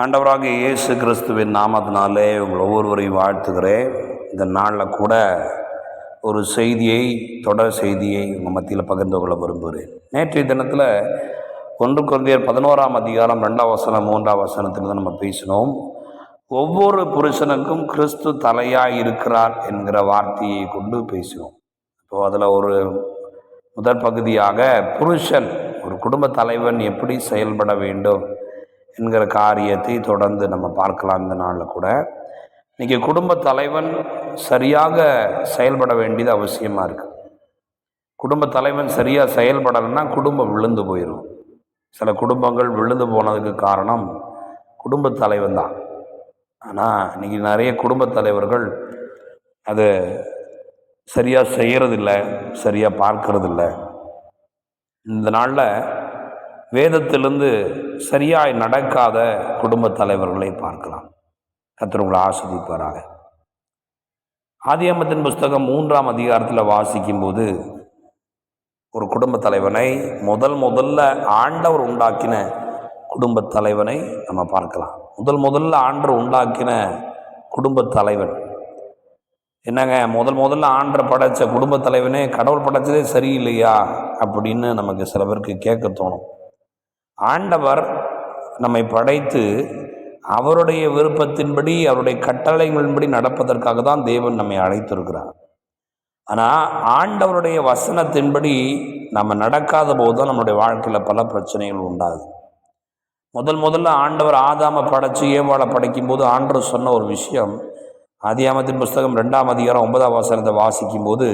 ஆண்டவராக இயேசு கிறிஸ்துவின் நாமத்தினாலே உங்கள் ஒவ்வொருவரையும் வாழ்த்துகிறேன். இந்த நாளில் கூட ஒரு செய்தியை தொடர் செய்தியை உங்கள் மத்தியில் பகிர்ந்து கொள்ள விரும்புகிறேன். நேற்றைய தினத்தில் ஒன்று குழந்தையர் பதினோராம் அதிகாரம் ரெண்டாம் வசனம் மூன்றாம் வசனத்தில் தான் நம்ம பேசினோம். ஒவ்வொரு புருஷனுக்கும் கிறிஸ்து தலையாக இருக்கிறார் என்கிற வார்த்தையை கொண்டு பேசினோம். இப்போது அதில் ஒரு முதற் பகுதியாக புருஷன் ஒரு குடும்ப தலைவன் எப்படி செயல்பட வேண்டும்? என்கிற காரியத்தை தொடர்ந்து நம்ம பார்க்கலாம் இந்த நாளில் கூட. இன்றைக்கி குடும்ப தலைவன் சரியாக செயல்பட வேண்டியது அவசியமாக இருக்குது குடும்ப தலைவன் சரியாக செயல்படலைன்னா குடும்பம் விழுந்து போயிடும் சில குடும்பங்கள் விழுந்து போனதுக்கு காரணம் குடும்ப தலைவன் தான். ஆனால் இன்றைக்கி நிறைய குடும்ப தலைவர்கள் அது சரியாக செய்கிறதில்ல சரியாக பார்க்கறதில்ல. இந்த நாளில் வேதத்திலிருந்து சரியாய் நடக்காத குடும்ப தலைவர்களை பார்க்கலாம். கர்த்தர் உங்களை ஆஸ்வதிப்பாராக ஆதியம்மத்தின் புஸ்தகம் மூன்றாம் அதிகாரத்தில் வாசிக்கும்போது ஒரு குடும்ப தலைவனை முதல் முதல்ல ஆண்டவர் உண்டாக்கின குடும்ப தலைவனை நம்ம பார்க்கலாம். முதல் முதல்ல ஆண்டவர் உண்டாக்கின குடும்ப தலைவன். என்னங்க முதல் முதல்ல ஆண்டரை படைச்ச குடும்ப தலைவனே கடவுள் படைச்சதே சரியில்லையா? அப்படின்னு நமக்கு சில பேருக்கு கேட்க தோணும். ஆண்டவர் நம்மை படைத்து அவருடைய விருப்பத்தின்படி அவருடைய கட்டளைகளின்படி நடப்பதற்காக தான் தேவன் நம்மை அழைத்திருக்கிறார். ஆனால் ஆண்டவருடைய வசனத்தின்படி நம்ம நடக்காத போது தான் நம்மளுடைய வாழ்க்கையில் பல பிரச்சனைகள் உண்டாகுது. முதல் முதல்ல ஆண்டவர் ஆதாம படைச்சு ஏவாளை படைக்கும் போது ஆண்டவர் சொன்ன ஒரு விஷயம் ஆதியாமத்தின் புஸ்தகம் ரெண்டாம் அதிகாரம் ஒன்பதாம் வசனத்தை வாசிக்கும்போது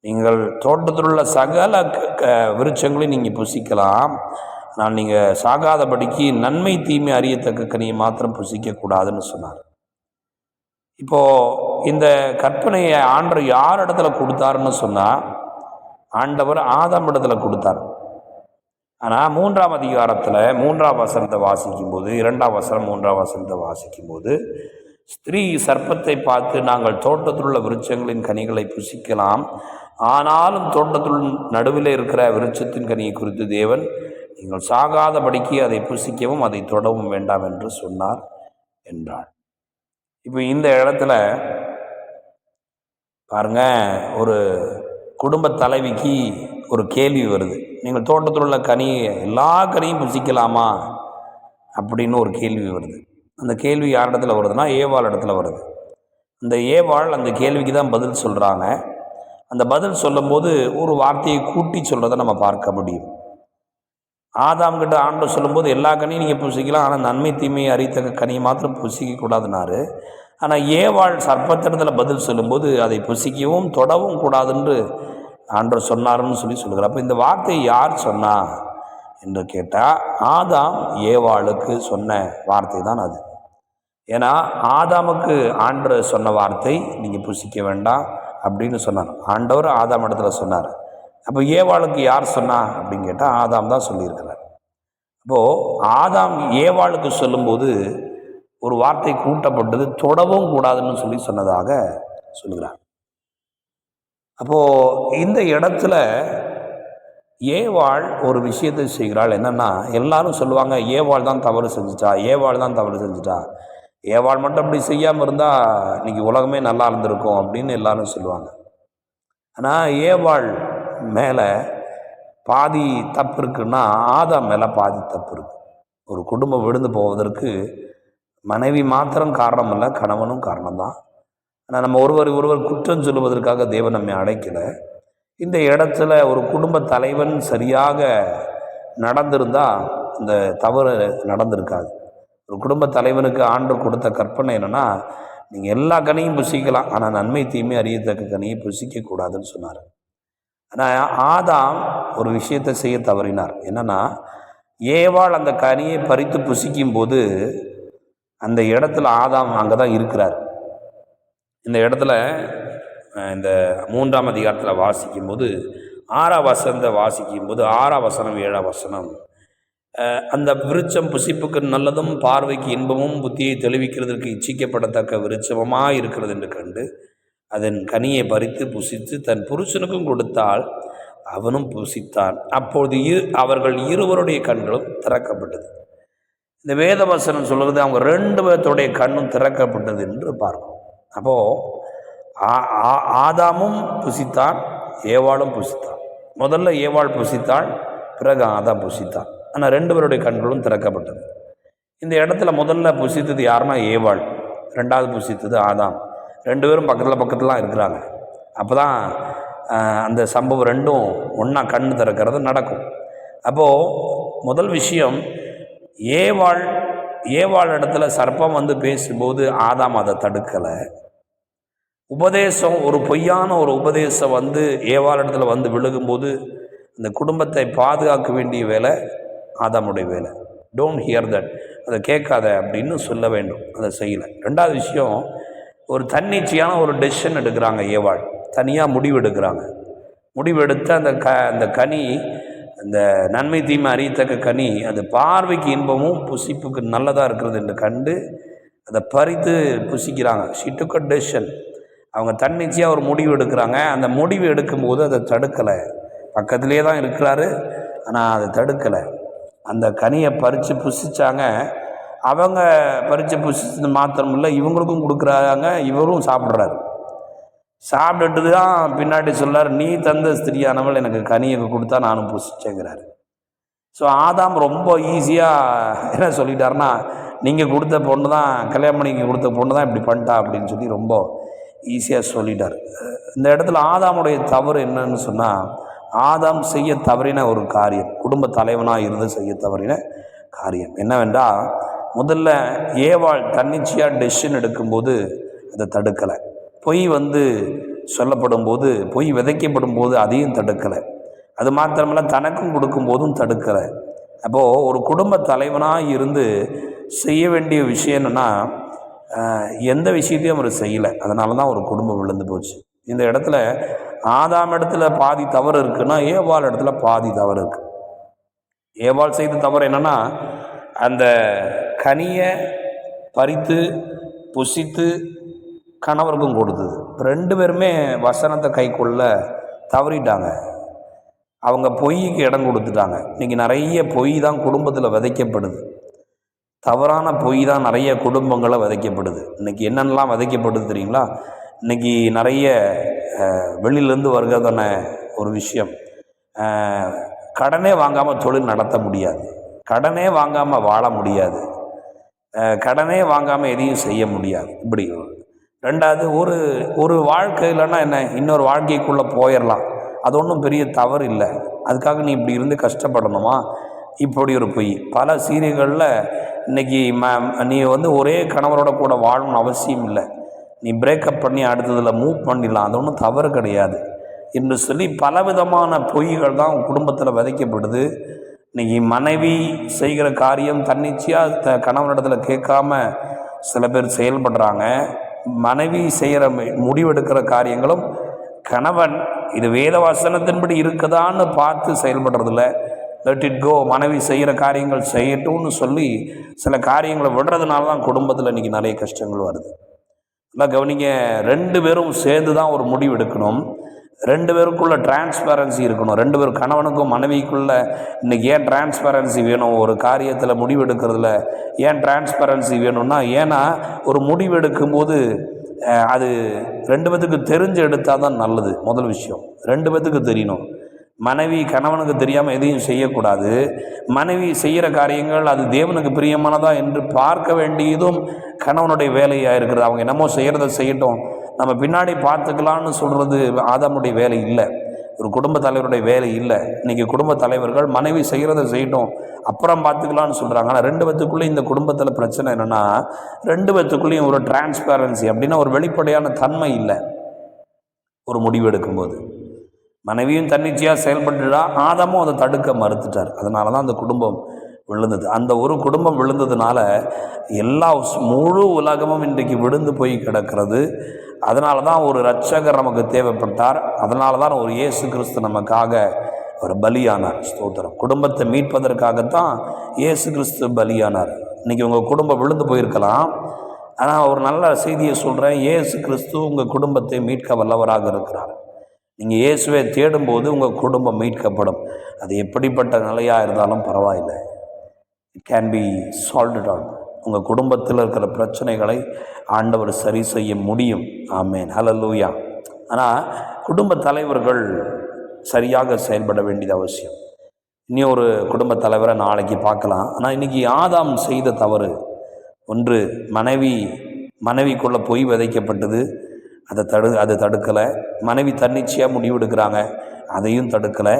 நீங்கள் தோட்டத்தில் உள்ள சகல க- க- விருட்சங்களையும் நீங்கள் புசிக்கலாம். ஆனால் நீங்கள் சாகாதபடிக்கு நன்மை தீமை அறியத்தக்க கனியை மாத்திரம் புசிக்கக்கூடாதுன்னு சொன்னார். இப்போது இந்த கற்பனையை ஆண்டவர் யார் இடத்துல கொடுத்தாருன்னு சொன்னால் ஆண்டவர் ஆதாம் இடத்துல கொடுத்தார். ஆனால் மூன்றாம் அதிகாரத்தில் மூன்றாம் வசனத்தை வாசிக்கும்போது இரண்டாம் வசனம் மூன்றாம் வசனத்தை வாசிக்கும்போது ஸ்திரீ சர்ப்பத்தை பார்த்து நாங்கள் தோட்டத்தில் உள்ள விருட்சங்களின் கனிகளை புசிக்கலாம். ஆனாலும் தோட்டத்துள் நடுவில் இருக்கிற விருட்சத்தின் கனியை குறித்து தேவன் நீங்கள் சாகாதபடிக்கு அதை புசிக்கவும் அதை தொடவும் வேண்டாம் என்று சொன்னார் என்றாள். இப்போ இந்த இடத்துல பாருங்க ஒரு குடும்ப தலைவிக்கு ஒரு கேள்வி வருது. நீங்கள் தோட்டத்தில் உள்ள கனி எல்லா கனியும் புசிக்கலாமா? அப்படின்னு ஒரு கேள்வி வருது. அந்த கேள்வி யார் இடத்துல வருதுன்னா ஏவாள் இடத்துல வருது. அந்த ஏவாள் அந்த கேள்விக்கு தான் பதில் சொல்கிறாங்க அந்த பதில் சொல்லும்போது ஒரு வார்த்தையை கூட்டி சொல்கிறத நம்ம பார்க்க முடியும். ஆதாம் கிட்ட ஆண்டு சொல்லும்போது எல்லா கனியும் நீங்கள் பூசிக்கலாம். ஆனால் நன்மை தீமையை அறித்தக்க கனியை மாத்திரம் புசிக்க கூடாதுனாரு ஆனால் ஏவாள் சர்ப்பத்திடத்தில் பதில் சொல்லும்போது அதை புசிக்கவும் தொடவும் கூடாதுன்று ஆண்டவர் சொன்னார்னு சொல்லி சொல்லுகிறார். அப்போ இந்த வார்த்தையை யார் சொன்னா என்று கேட்டால் ஆதாம் ஏவாளுக்கு சொன்ன வார்த்தை தான் அது. ஏன்னா ஆதாமுக்கு ஆண்டவர் சொன்ன வார்த்தை நீங்கள் புசிக்க வேண்டாம் அப்படின்னு சொன்னார். ஆண்டவர் ஆதாம் இடத்துல சொன்னார். அப்போ ஏவாளுக்கு யார் சொன்னா அப்படின்னு கேட்டால் ஆதாம் தான் சொல்லியிருக்கிறார். அப்போது ஆதாம் ஏவாளுக்கு சொல்லும்போது ஒரு வார்த்தை கூட்டப்பட்டது தொடவும் கூடாதுன்னு சொல்லி சொன்னதாக சொல்லுகிறார். அப்போது இந்த இடத்துல ஏவாள் ஒரு விஷயத்தை செய்கிறாள். என்னென்னா எல்லாரும் சொல்லுவாங்க ஏவாள் தான் தவறு செஞ்சுட்டா ஏவாள் தான் தவறு செஞ்சுட்டா. ஏவாள் மட்டும் அப்படி செய்யாமல் இருந்தால் இன்னைக்கு உலகமே நல்லா இருந்திருக்கும் அப்படின்னு எல்லாரும் சொல்லுவாங்க. ஆனால் ஏவாள் மேலே பாதி தப்பு இருக்குன்னா ஆதாம் மேலே பாதி தப்பு இருக்கு. ஒரு குடும்பம் விழுந்து போவதற்கு மனைவி மாத்திரம் காரணம் இல்லை கணவனும் காரணம்தான். ஆனால் நம்ம ஒருவர் ஒருவர் குற்றம் சொல்லுவதற்காக தேவன் நம்மை அழைக்கலை. இந்த இடத்துல ஒரு குடும்ப தலைவன் சரியாக நடந்திருந்தால் இந்த தவறு நடந்திருக்காது. ஒரு குடும்ப தலைவனுக்கு ஆண்டு கொடுத்த கற்பனை என்னென்னா நீங்கள் எல்லா கனியும் புசிக்கலாம் ஆனால் நன்மை தீமை அறியத்தக்க கனியை புசிக்கக்கூடாதுன்னு சொன்னார். ஆனால் ஆதாம் ஒரு விஷயத்தை செய்ய தவறினார். என்னன்னா ஏவாள் அந்த கனியை பறித்து புசிக்கும்போது அந்த இடத்துல ஆதாம் அங்கே தான் இருக்கிறார். இந்த இடத்துல இந்த மூன்றாம் அதிகாரத்தில் வாசிக்கும்போது வசந்த வாசிக்கும் வாசிக்கும்போது ஆறா வசனம் ஏழாம் வசனம் அந்த விருட்சம் புசிப்புக்கு நல்லதும் பார்வைக்கு இன்பமும் புத்தியை தெளிவிக்கிறதற்கு இச்சிக்கப்படத்தக்க விருட்சமாக இருக்கிறது என்று கண்டு அதன் கனியை பறித்து புசித்து தன் புருஷனுக்கும் கொடுத்தால் அவனும் புசித்தான். அப்பொழுது இரு அவர்கள் இருவருடைய கண்களும் திறக்கப்பட்டது. இந்த வேதவசனம் சொல்கிறது அவங்க ரெண்டு பேர்த்தோடைய கண்ணும் திறக்கப்பட்டது என்று பார்க்கும் அப்போது ஆதாமும் புசித்தான் ஏவாளும் புசித்தான். முதல்ல ஏவாள் புசித்தாள் பிறகு ஆதாம் புசித்தான். ஆனால் ரெண்டு பேருடைய கண்களும் திறக்கப்பட்டது. இந்த இடத்துல முதல்ல புசித்தது யாருன்னா ஏவாள். ரெண்டாவது புசித்தது ஆதாம். ரெண்டு பேரும் பக்கத்தில் பக்கத்துலாம் இருக்கிறாங்க. அப்போ தான் அந்த சம்பவம் ரெண்டும் ஒன்றா கண் திறக்கிறது நடக்கும். அப்போது முதல் விஷயம் ஏவாள் ஏவாள் இடத்துல சர்ப்பம் வந்து பேசும்போது ஆதாம் அதை தடுக்கலை. உபதேசம் ஒரு பொய்யான ஒரு உபதேசம் வந்து ஏவாள் இடத்துல வந்து விழுகும்போது அந்த குடும்பத்தை பாதுகாக்க வேண்டிய வேலை ஆதாமுடைய வேலை. டோன்ட் ஹியர் தட் அதை கேட்காத அப்படின்னு சொல்ல வேண்டும். அதை செய்யலை. ரெண்டாவது விஷயம் ஒரு தன்னிச்சையான ஒரு டெசிஷன் எடுக்கிறாங்க ஏவாள். தனியாக முடிவு எடுக்கிறாங்க. முடிவெடுத்து அந்த க அந்த கனி அந்த நன்மை தீமை அறியத்தக்க கனி அது பார்வைக்கு இன்பமும் புசிப்புக்கு நல்லதாக இருக்கிறது என்று கண்டு அதை பறித்து புசிக்கிறாங்க. ஷிட்டுக்க டெசிஷன் அவங்க தன்னிச்சையாக ஒரு முடிவு எடுக்கிறாங்க. அந்த முடிவு எடுக்கும்போது அதை தடுக்கலை. பக்கத்திலே தான் இருக்கிறாரு. ஆனால் அதை தடுக்கலை. அந்த கனியை பறித்து புசித்தாங்க அவங்க பறித்து புசிச்சது மாத்திரம் இல்லை இவங்களுக்கும் கொடுக்குறாங்க இவரும் சாப்பிட்றாரு. சாப்பிட்டுட்டு தான் பின்னாடி சொல்லார் நீ தந்த ஸ்திரியானவள் எனக்கு கனியை கொடுத்தா நானும் புசிச்சேங்கிறாரு ஸோ ஆதாம் ரொம்ப ஈஸியாக என்ன சொல்லிட்டாருன்னா நீங்கள் கொடுத்த பொண்ணு தான் கல்யாணம் பண்ணிக்கு கொடுத்த பொண்ணு தான் இப்படி பண்ணிட்டா அப்படின்னு சொல்லி ரொம்ப ஈஸியாக சொல்லிட்டார். இந்த இடத்துல ஆதாமுடைய தவறு என்னன்னு சொன்னால் ஆதாம் செய்ய தவறின ஒரு காரியம் குடும்ப தலைவனாக இருந்து செய்ய தவறின காரியம். என்னவென்றால் முதல்ல ஏவாள் தன்னிச்சையாக டெசிஷன் எடுக்கும்போது அதை தடுக்கலை. பொய் வந்து சொல்லப்படும் போது பொய் விதைக்கப்படும் போது அதையும் தடுக்கலை. அது மாத்திரமல்ல தனக்கும் கொடுக்கும்போதும் தடுக்கலை. அப்போது ஒரு குடும்ப தலைவனாக இருந்து செய்ய வேண்டிய விஷயம் என்னென்னா எந்த விஷயத்தையும் அவர் செய்யலை. அதனால தான் ஒரு குடும்பம் விழுந்து போச்சு. இந்த இடத்துல ஆதாம் இடத்துல பாதி தவறு இருக்குன்னா ஏவாள் இடத்துல பாதி தவறு இருக்குது ஏவாள் செய்த தவறு என்னென்னா அந்த கனியை பறித்து புசித்து கணவருக்கும் கொடுத்தது. ரெண்டு பேருமே வசனத்தை கைக்குள்ள தவறிட்டாங்க. அவங்க பொய்க்கு இடம் கொடுத்துட்டாங்க. இன்றைக்கி நிறைய பொய் தான் குடும்பத்தில் விதைக்கப்படுது. தவறான பொய் தான் நிறைய குடும்பங்களை விதைக்கப்படுது. இன்றைக்கி என்னென்னலாம் விதைக்கப்படுது தெரியுங்களா? இன்றைக்கி நிறைய வெளியிலேருந்து வருகிறதான ஒரு விஷயம். கடனே வாங்காமல் தொழில் நடத்த முடியாது. கடனே வாங்காமல் வாழ முடியாது. கடனே வாங்காமல் எதையும் செய்ய முடியாது. இப்படி. ரெண்டாவது ஒரு ஒரு வாழ்க்கை இல்லைன்னா என்ன? இன்னொரு வாழ்க்கைக்குள்ளே போயிடலாம் அது ஒன்றும் பெரிய தவறு இல்லை. அதுக்காக நீ இப்படி இருந்து கஷ்டப்படணுமா? இப்படி ஒரு பொய். பல சீரியல்களில் இன்றைக்கி ம நீ வந்து ஒரே கணவரோட கூட வாழணும்னு அவசியம் இல்லை. நீ பிரேக்கப் பண்ணி அடுத்ததில் மூவ் பண்ணிடலாம். அது ஒன்றும் தவறு கிடையாது. என்று சொல்லி பலவிதமான பொய்கள் தான் குடும்பத்தில் விதைக்கப்படுது. இன்றைக்கி மனைவி செய்கிற காரியம் தன்னிச்சையாக த கணவனிடத்தில் கேட்காம சில பேர் செயல்படுறாங்க. மனைவி செய்கிற முடிவெடுக்கிற காரியங்களும் கணவன் இது வேத வசனத்தின்படி இருக்குதான்னு பார்த்து செயல்படுறதில்ல. லெட் இட் கோ மனைவி செய்கிற காரியங்கள் செய்யட்டும்னு சொல்லி சில காரியங்களை விடுறதுனால தான் குடும்பத்தில் இன்றைக்கி நிறைய கஷ்டங்கள் வருது. நல்லா கவனிங்க ரெண்டு பேரும் சேர்ந்து தான் ஒரு முடிவு எடுக்கணும். ரெண்டு பேருக்குள்ள டிரான்ஸ்பரன்சி இருக்கணும். ரெண்டு பேரும் கணவனுக்கும் மனைவிக்குள்ள இன்றைக்கி ஏன் டிரான்ஸ்பரன்சி வேணும்? ஒரு காரியத்தில் முடிவெடுக்கிறதுல ஏன் டிரான்ஸ்பரன்சி வேணும்னா ஏன்னா ஒரு முடிவெடுக்கும் போது அது ரெண்டு பேத்துக்கு தெரிஞ்சு எடுத்தால் தான் நல்லது. முதல் விஷயம். ரெண்டு பேத்துக்கு தெரியணும். மனைவி கணவனுக்கு தெரியாமல் எதையும் செய்யக்கூடாது. மனைவி செய்கிற காரியங்கள் அது தேவனுக்கு பிரியமானதா என்று பார்க்க வேண்டியதும் கணவனுடைய வேலையாக இருக்கிறது. அவங்க என்னமோ செய்கிறத செய்யட்டும். நம்ம பின்னாடி பார்த்துக்கலான்னு சொல்கிறது ஆதாமுடைய வேலை இல்லை. ஒரு குடும்ப தலைவருடைய வேலை இல்லை. இன்றைக்கி குடும்ப தலைவர்கள் மனைவி செய்கிறத செய்யட்டும் அப்புறம் பார்த்துக்கலான்னு சொல்கிறாங்க ஆனால் ரெண்டு பேத்துக்குள்ளே இந்த குடும்பத்தில் பிரச்சனை என்னென்னா ரெண்டு பேத்துக்குள்ளேயும் ஒரு டிரான்ஸ்பேரன்சி அப்படின்னா ஒரு வெளிப்படையான தன்மை இல்லை. ஒரு முடிவு எடுக்கும்போது. மனைவியும் தன்னிச்சையாக செயல்பட்டுடா ஆதமும் அதை தடுக்க மறுத்துட்டார். அதனால தான் அந்த குடும்பம் விழுந்தது. அந்த ஒரு குடும்பம் விழுந்ததுனால எல்லா முழு உலகமும் இன்றைக்கு விழுந்து போய் கிடக்கிறது. அதனால தான் ஒரு ரட்சகர் நமக்கு தேவைப்பட்டார். அதனால தான் ஒரு இயேசு கிறிஸ்து நமக்காக ஒரு பலியானார். ஸ்தோத்திரம். குடும்பத்தை மீட்பதற்காகத்தான் இயேசு கிறிஸ்து பலியானார். இன்றைக்கி உங்கள் குடும்பம் விழுந்து போயிருக்கலாம். ஆனால் ஒரு நல்ல செய்தியை சொல்கிறேன் இயேசு கிறிஸ்து உங்கள் குடும்பத்தை மீட்க வல்லவராக இருக்கிறார். நீங்கள் இயேசுவை தேடும்போது உங்கள் குடும்பம் மீட்கப்படும். அது எப்படிப்பட்ட நிலையாக இருந்தாலும் பரவாயில்லை. It can be solved out உங்கள் குடும்பத்தில் இருக்கிற பிரச்சனைகளை ஆண்டவர் சரி செய்ய முடியும். ஆமேன். லூயா ஆனால் குடும்ப தலைவர்கள் சரியாக செயல்பட வேண்டியது அவசியம். இனி ஒரு குடும்ப தலைவரை நாளைக்கு பார்க்கலாம். ஆனால் இன்னைக்கு ஆதாம் செய்த தவறு. ஒன்று மனைவி மனைவிக்குள்ளே பொய் விதைக்கப்பட்டது. அதை தடு அதை தடுக்கலை. மனைவி தன்னிச்சையாக முடிவெடுக்கிறாங்க அதையும் தடுக்கலை.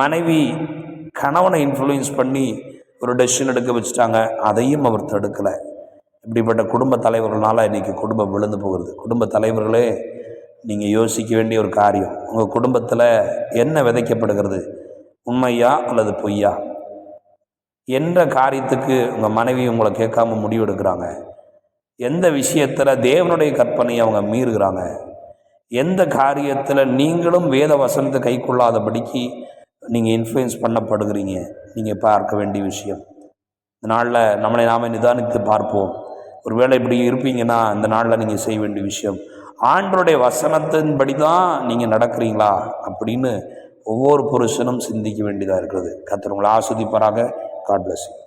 மனைவி கணவனை இன்ஃப்ளூயன்ஸ் பண்ணி ஒரு டெசிஷன் எடுக்க வச்சுட்டாங்க. அதையும் அவர் தடுக்கலை. இப்படிப்பட்ட குடும்ப தலைவர்களால் இன்றைக்கி குடும்பம் விழுந்து போகிறது குடும்ப தலைவர்களே நீங்கள் யோசிக்க வேண்டிய ஒரு காரியம். உங்கள் குடும்பத்தில் என்ன விதைக்கப்படுகிறது? உண்மையா அல்லது பொய்யா? எந்த காரியத்துக்கு உங்கள் மனைவி உங்களை கேட்காம முடிவெடுக்கிறாங்க எந்த விஷயத்தில் தேவனுடைய கற்பனையை அவங்க மீறுகிறாங்க? எந்த காரியத்தில் நீங்களும் வேத வசனத்தை கை கொள்ளாதபடிக்கு நீங்கள் இன்ஃப்ளூயன்ஸ் பண்ணப்படுகிறீங்க? நீங்கள் பார்க்க வேண்டிய விஷயம். இந்த நாளில் நம்மளை நாம நிதானித்து பார்ப்போம். ஒருவேளை இப்படி இருப்பீங்கன்னா இந்த நாளில் நீங்கள் செய்ய வேண்டிய விஷயம். ஆண்டருடைய வசனத்தின்படி தான் நீங்கள் நடக்கிறீங்களா? அப்படின்னு ஒவ்வொரு புருஷனும் சிந்திக்க வேண்டியதாக இருக்கிறது. கத்துறவங்களை உங்களை ஆஸ்வதிப்பாராக. God bless